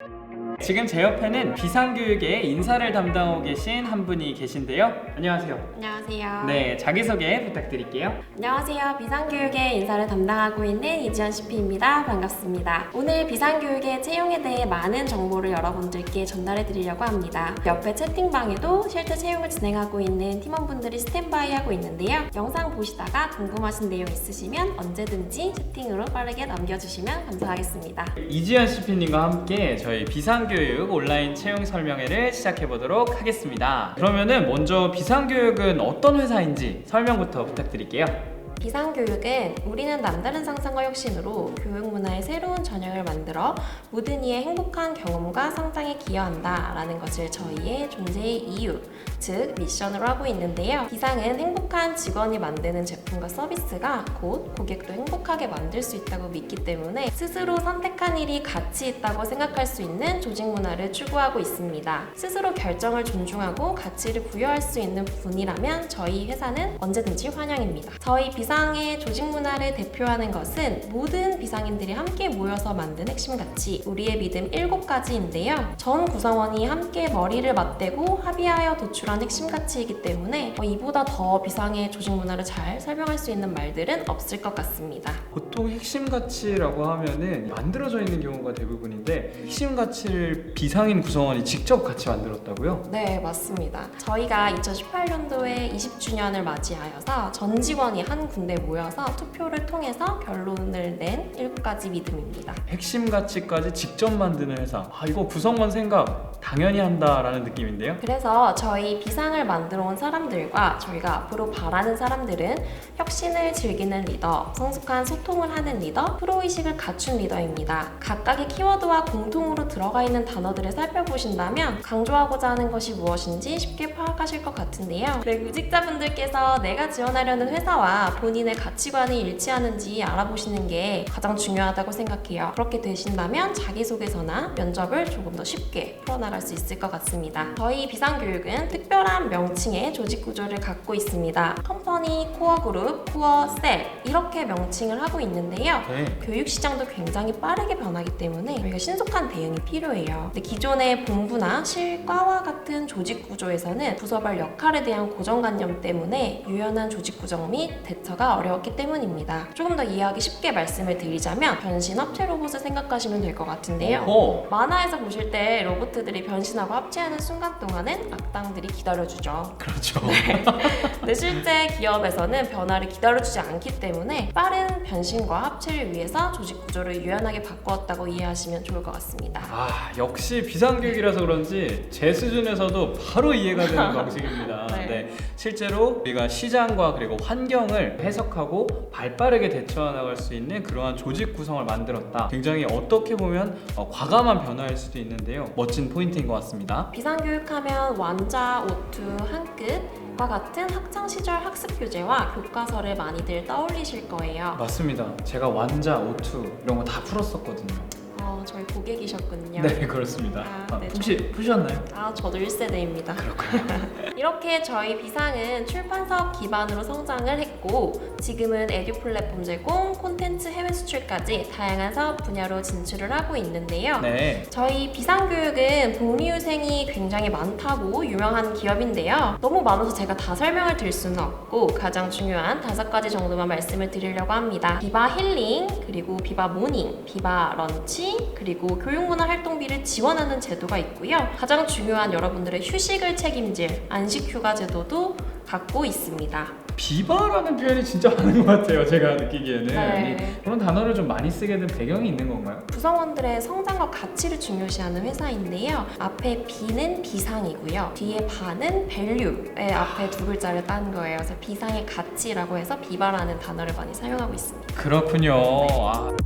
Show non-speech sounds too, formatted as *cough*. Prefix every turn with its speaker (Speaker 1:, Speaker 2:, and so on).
Speaker 1: Thank you. 지금 제 옆에는 비상교육의 인사를 담당하고 계신 한 분이 계신데요. 안녕하세요.
Speaker 2: 안녕하세요.
Speaker 1: 네, 자기소개 부탁드릴게요.
Speaker 2: 안녕하세요. 비상교육의 인사를 담당하고 있는 이지연 CP입니다. 반갑습니다. 오늘 비상교육의 채용에 대해 많은 정보를 여러분들께 전달해 드리려고 합니다. 옆에 채팅방에도 실제 채용을 진행하고 있는 팀원분들이 스탠바이 하고 있는데요. 영상 보시다가 궁금하신 내용 있으시면 언제든지 채팅으로 빠르게 남겨주시면 감사하겠습니다.
Speaker 1: 이지연 CP님과 함께 저희 비상 교육 온라인 채용 설명회를 시작해 보도록 하겠습니다. 그러면은 먼저 비상교육은 어떤 회사인지 설명부터 부탁드릴게요.
Speaker 2: 비상교육은 우리는 남다른 상상과 혁신으로 교육 문화의 새로운 전형을 만들어 모든 이의 행복한 경험과 성장에 기여한다 라는 것을 저희의 존재의 이유, 즉 미션으로 하고 있는데요. 비상은 행복한 직원이 만드는 제품과 서비스가 곧 고객도 행복하게 만들 수 있다고 믿기 때문에 스스로 선택한 일이 가치 있다고 생각할 수 있는 조직 문화를 추구하고 있습니다. 스스로 결정을 존중하고 가치를 부여할 수 있는 분이라면 저희 회사는 언제든지 환영입니다. 저희 비상의 조직 문화를 대표하는 것은 모든 비상인들이 함께 모여서 만든 핵심 가치, 우리의 믿음 7가지인데요. 전 구성원이 함께 머리를 맞대고 합의하여 도출한 핵심 가치이기 때문에 어, 이보다 더 비상의 조직 문화를 잘 설명할 수 있는 말들은 없을 것 같습니다.
Speaker 1: 보통 핵심 가치라고 하면은 만들어져 있는 경우가 대부분인데 핵심 가치를 비상인 구성원이 직접 같이 만들었다고요?
Speaker 2: 네, 맞습니다. 저희가 2018년도에 20주년을 맞이하여서 전 직원이 한 군데 모여서 투표를 통해서 결론을 낸 7가지 믿음입니다.
Speaker 1: 핵심 가치까지 직접 만드는 회사. 아 이거 구성원 생각 당연히 한다라는 느낌인데요.
Speaker 2: 그래서 저희 비상을 만들어 온 사람들과 저희가 앞으로 바라는 사람들은 혁신을 즐기는 리더, 성숙한 소통을 하는 리더, 프로의식을 갖춘 리더입니다. 각각의 키워드와 공통으로 들어가 있는 단어들을 살펴보신다면 강조하고자 하는 것이 무엇인지 쉽게 파악하실 것 같은데요. 네, 구직자분들께서 내가 지원하려는 회사와 본인의 가치관이 일치하는지 알아보시는 게 가장 중요 하다고 생각해요. 그렇게 되신다면 자기소개서나 면접을 조금 더 쉽게 풀어나갈 수 있을 것 같습니다. 저희 비상교육은 특별한 명칭의 조직 구조를 갖고 있습니다. 컴퍼니, 코어 그룹, 코어 셀 이렇게 명칭을 하고 있는데요.
Speaker 1: 네.
Speaker 2: 교육 시장도 굉장히 빠르게 변하기 때문에 저희가 신속한 대응이 필요해요. 기존의 본부나 실과와 같은 조직 구조에서는 부서별 역할에 대한 고정관념 때문에 유연한 조직 구정 및 대처가 어려웠기 때문입니다. 조금 더 이해하기 쉽게 말씀을 드리자면 변신 합체 로봇을 생각하시면 될 것 같은데요.
Speaker 1: 오.
Speaker 2: 만화에서 보실 때 로봇들이 변신하고 합체하는 순간 동안은 악당들이 기다려주죠.
Speaker 1: 그렇죠.
Speaker 2: 근데 실제 기업에서는 변화를 기다려주지 않기 때문에 빠른 변신과 합체를 위해서 조직 구조를 유연하게 바꾸었다고 이해하시면 좋을 것 같습니다.
Speaker 1: 아 역시 비상교육이라서 그런지 제 수준에서도 바로 이해가 되는 *laughs* 방식입니다.
Speaker 2: 네.
Speaker 1: 네. 실제로 우리가 시장과 그리고 환경을 해석하고 발빠르게 대처해 나갈 수 있는 그러한 조직 구성을 만들었다. 굉장히 어떻게 보면 어, 과감한 변화일 수도 있는데요. 멋진 포인트인 것 같습니다.
Speaker 2: 비상교육하면 완자, 오투, 한끗 과 같은 학창 시절 학습 교재와 교과서를 많이들 떠올리실 거예요.
Speaker 1: 맞습니다. 제가 완자, 오투 이런 거 다 풀었었거든요.
Speaker 2: 어, 저희 고객이셨군요.
Speaker 1: 네 그렇습니다.
Speaker 2: 아,
Speaker 1: 아,
Speaker 2: 네,
Speaker 1: 혹시 푸셨나요?
Speaker 2: 아, 저도 1세대입니다. *laughs* 이렇게 저희 비상은 출판 사업 기반으로 성장을 했고 지금은 에듀 플랫폼 제공, 콘텐츠 해외 수출까지 다양한 사업 분야로 진출을 하고 있는데요.
Speaker 1: 네.
Speaker 2: 저희 비상 교육은 복리후생이 굉장히 많다고 유명한 기업인데요. 너무 많아서 제가 다 설명을 드릴 수는 없고 가장 중요한 다섯 가지 정도만 말씀을 드리려고 합니다. 비바 힐링, 그리고 비바 모닝, 비바 런치, 그리고 교육문화 활동비를 지원하는 제도가 있고요. 가장 중요한 여러분들의 휴식을 책임질 안식휴가 제도도 갖고 있습니다.
Speaker 1: 비바라는 표현이 진짜 많은 것 같아요. 제가 느끼기에는
Speaker 2: 네.
Speaker 1: 이- 그런 단어를 좀 많이 쓰게 된 배경이 있는 건가요?
Speaker 2: 구성원들의 성장과 가치를 중요시하는 회사인데요. 앞에 B는 비상이고요. 뒤에 바는 밸류의 앞에 두 글자를 딴 거예요. 그래서 비상의 가치라고 해서 비바라는 단어를 많이 사용하고 있습니다.
Speaker 1: 그렇군요. 아.